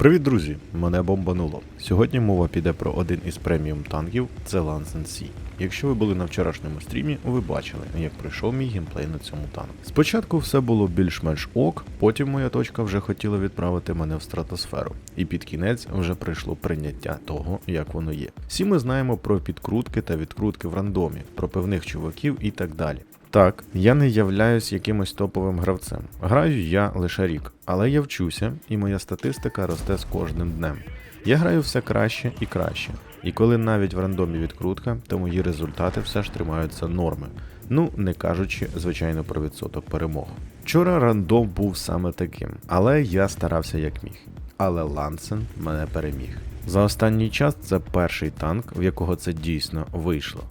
Привіт, друзі! Мене бомбануло. Сьогодні мова піде про один із преміум танків це Lansen C. Якщо ви були на вчорашньому стрімі, ви бачили, як пройшов мій геймплей на цьому танку. Спочатку все було більш-менш ок, потім моя точка вже хотіла відправити мене в стратосферу, і під кінець вже прийшло прийняття того, як воно є. Всі ми знаємо про підкрутки та відкрутки в рандомі, про певних чуваків і так далі. Так, я не являюсь якимось топовим гравцем. Граю я лише рік, але я вчуся, і моя статистика росте з кожним днем. Я граю все краще і краще. І коли навіть в рандомі відкрутка, то мої результати все ж тримаються норми. Ну, не кажучи, звичайно, про відсоток перемог. Вчора рандом був саме таким, але я старався як міг. Але Лансен мене переміг. За останній час це перший танк, в якого це дійсно вийшло.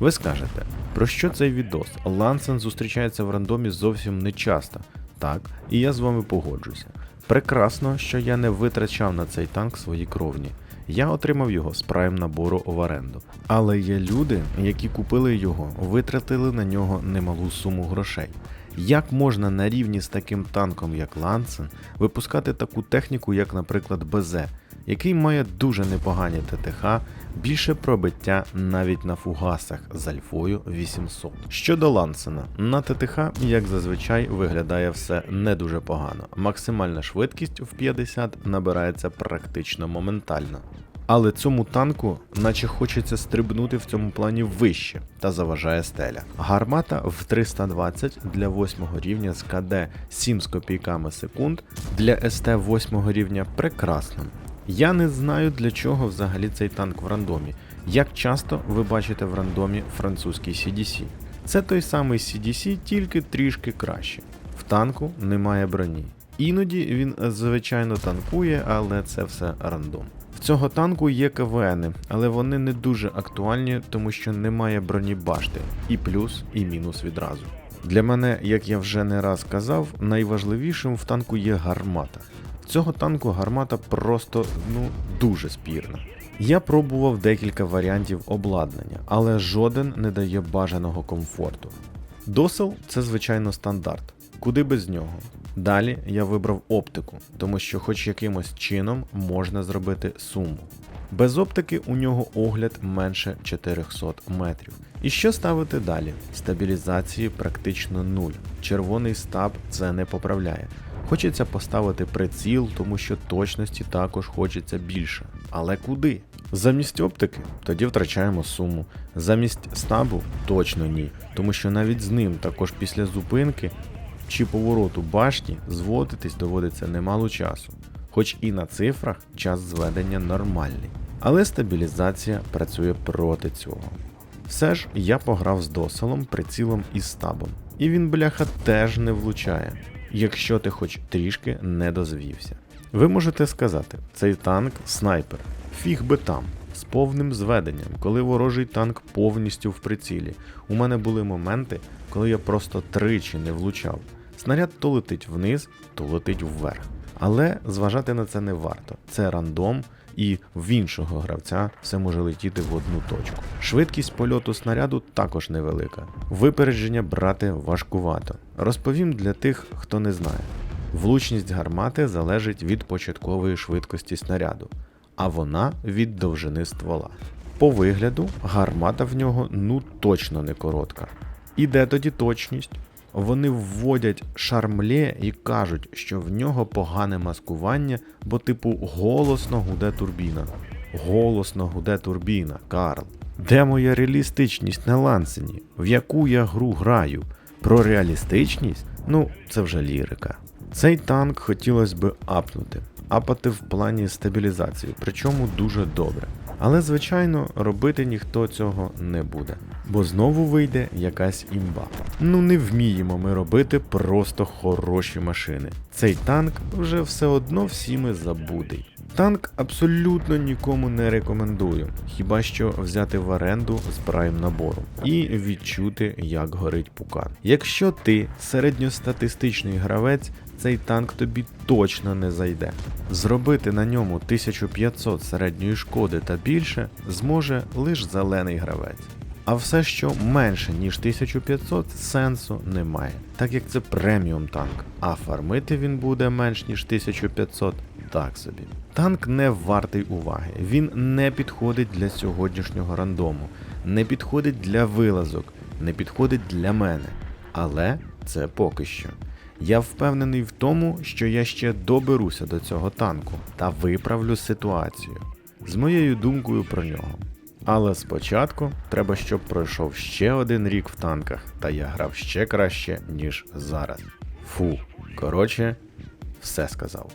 Ви скажете, про що цей відос? Лансен зустрічається в рандомі зовсім не часто. Так, і я з вами погоджуся. Прекрасно, що я не витрачав на цей танк свої кровні. Я отримав його з прайм набору в оренду. Але є люди, які купили його, витратили на нього немалу суму грошей. Як можна на рівні з таким танком, як Лансен, випускати таку техніку, як, наприклад, БЗ, який має дуже непогані ТТХ, більше пробиття навіть на фугасах з альфою 800. Щодо Лансена, на ТТХ, як зазвичай, виглядає все не дуже погано. Максимальна швидкість в 50 набирається практично моментально. Але цьому танку, наче хочеться стрибнути в цьому плані вище та заважає стеля. Гармата в 320 для 8 рівня з КД 7 з копійками секунд для СТ 8 рівня прекрасно. Я не знаю для чого взагалі цей танк в рандомі. Як часто ви бачите в рандомі французький CDC? Це той самий CDC, тільки трішки краще. В танку немає броні. Іноді він звичайно танкує, але це все рандом. В цього танку є КВНи, але вони не дуже актуальні, тому що немає броні башти, і плюс, і мінус відразу. Для мене, як я вже не раз казав, найважливішим в танку є гармата. Цього танку гармата просто ну дуже спірна. Я пробував декілька варіантів обладнання, але жоден не дає бажаного комфорту. Досел це звичайно стандарт, куди без нього. Далі я вибрав оптику, тому що хоч якимось чином можна зробити суму. Без оптики у нього огляд менше 400 метрів. І що ставити далі? Стабілізації практично нуль. Червоний стаб це не поправляє. Хочеться поставити приціл, тому що точності також хочеться більше. Але куди? Замість оптики тоді втрачаємо суму. Замість стабу точно ні, тому що навіть з ним також після зупинки чи повороту башні зводитись доводиться немало часу, хоч і на цифрах час зведення нормальний. Але стабілізація працює проти цього. Все ж я пограв з доселом, прицілом і стабом, і він, бляха, теж не влучає, якщо ти хоч трішки не дозвівся. Ви можете сказати, цей танк снайпер, фіг би там, з повним зведенням, коли ворожий танк повністю в прицілі. У мене були моменти, коли я просто тричі не влучав. Снаряд то летить вниз, то летить вверх. Але зважати на це не варто. Це рандом, і в іншого гравця все може летіти в одну точку. Швидкість польоту снаряду також невелика. Випередження брати важкувато. Розповім для тих, хто не знає. Влучність гармати залежить від початкової швидкості снаряду, а вона від довжини ствола. По вигляду, гармата в нього ну точно не коротка. І де тоді точність? Вони вводять шармлє і кажуть, що в нього погане маскування, бо, типу, голосно гуде турбіна. Голосно гуде турбіна, Карл. Де моя реалістичність на лансені? В яку я гру граю? Про реалістичність? Ну, це вже лірика. Цей танк хотілося б апнути, апати в плані стабілізації, причому дуже добре. Але, звичайно, робити ніхто цього не буде, бо знову вийде якась імба. Ну не вміємо ми робити просто хороші машини. Цей танк вже все одно всіми забудей. Танк абсолютно нікому не рекомендую, хіба що взяти в оренду з прайм набором і відчути, як горить пукан. Якщо ти середньостатистичний гравець, цей танк тобі точно не зайде. Зробити на ньому 1500 середньої шкоди та більше зможе лише зелений гравець. А все, що менше ніж 1500, сенсу немає, так як це преміум танк, а фармити він буде менш ніж 1500 так собі. Танк не вартий уваги. Він не підходить для сьогоднішнього рандому, не підходить для вилазок, не підходить для мене. Але це поки що. Я впевнений в тому, що я ще доберуся до цього танку та виправлю ситуацію з моєю думкою про нього. Але спочатку треба, щоб пройшов ще один рік в танках, та я грав ще краще, ніж зараз. Фу, коротше, все сказав.